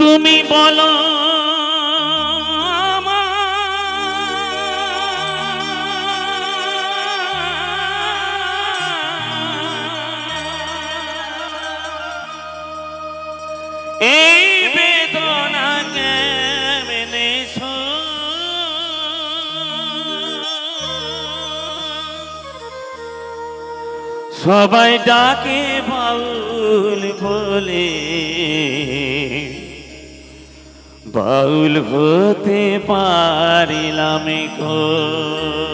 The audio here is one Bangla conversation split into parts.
তুমি বলো। এই বেদনা কেমনে সবাই ডাকে বাউল বলে বাউল হতে পারিলাম গো।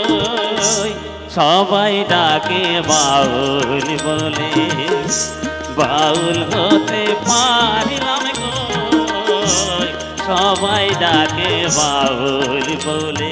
সবাই ডাকে বাউল বলে। বাউল হতে পারিলাম গো। সবাই ডাকে বাউল বলে।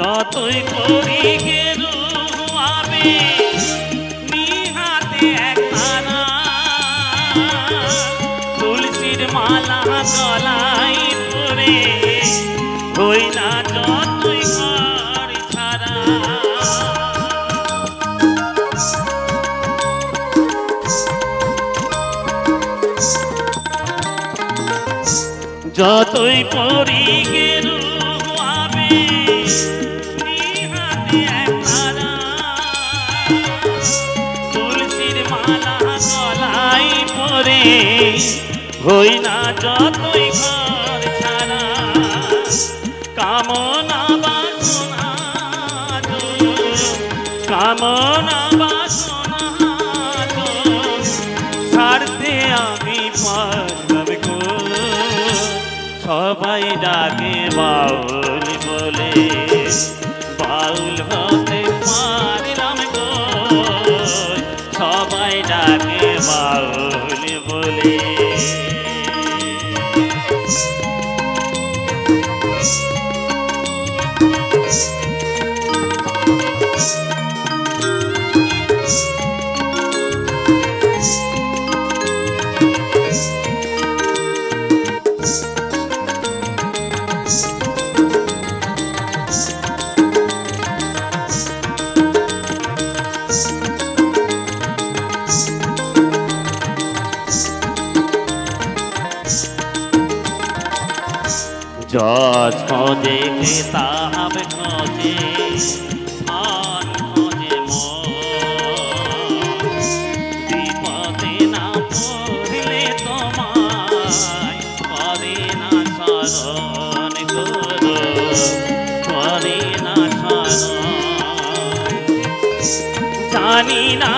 যতই করি গেরু আমি নিহাতে এক তারা তুলসীর মালা গলাই পরে হই না যতই ঘর ছাড়া। যতই পরি গেরু হই না যতই ঘর ছাড়া, কামনা বাসনা কামনা বাসনা ছাড়তে আমি পারলাম গো। সবাই ডাকে বাউল বলে, বাউল হতে খোঁজে কিতাব, খোঁজে ধন খোঁজে মন। বিপদে না পড়লে তোমায় করে না স্মরণ করো করে না স্মরণ জানি না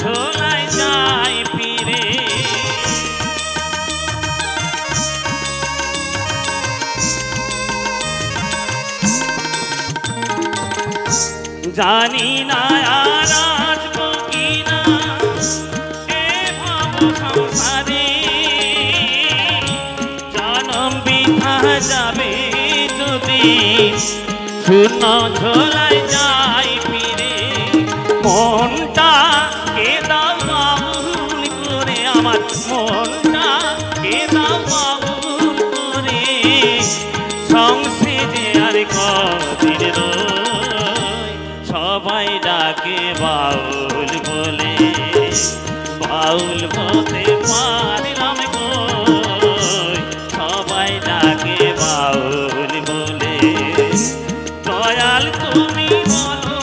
ঝোলায় যায় ফিরে জানি না আর আসব কি না এ ভাব সংসারে। জনম বিধা যাবে যদি শূন্য ঝোলায় যায় ফিরে মনটা বাউল বলে, বাউল হতে পারলাম কই। সবাই ডাকে বাউল বলে, দয়াল তুমি বলো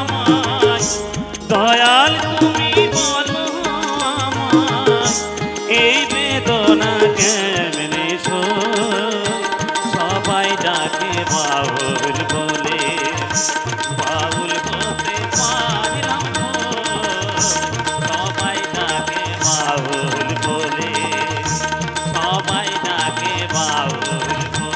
আমায়, দয়াল তুমি বলো আমায়। এই বেদনা কেমনে সবাই ডাকে বাউল বলে বাউল